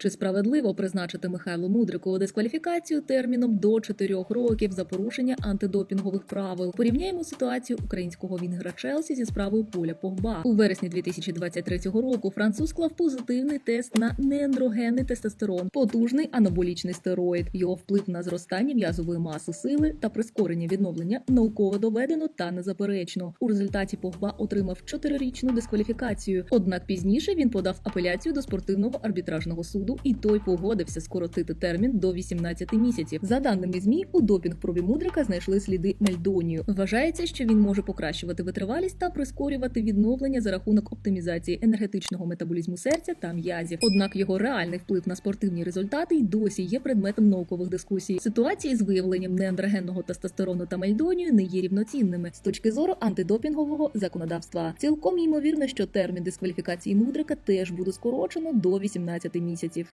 Чи справедливо призначити Михайлу Мудрику дискваліфікацію терміном до 4 років за порушення антидопінгових правил? Порівняємо ситуацію українського вінгера Челсі зі справою Поля Погба. У вересні 2023 року француз склав позитивний тест на неандрогенний тестостерон, потужний анаболічний стероїд. Його вплив на зростання м'язової маси сили та прискорення відновлення науково доведено та незаперечно. У результаті Погба отримав 4-річну дискваліфікацію. Однак пізніше він подав апеляцію до спортивного арбітражного суду, і той погодився скоротити термін до 18 місяців. За даними змі, у допінг-пробі Мудрика знайшли сліди мельдонію. Вважається, що він може покращувати витривалість та прискорювати відновлення за рахунок оптимізації енергетичного метаболізму серця та м'язів. Однак його реальний вплив на спортивні результати й досі є предметом наукових дискусій. Ситуації з виявленням неандрогенного тестостерону та мельдонію не є рівноцінними з точки зору антидопінгового законодавства. Цілком ймовірно, що термін дискваліфікації мудрика теж буде скорочено до 18 місяців.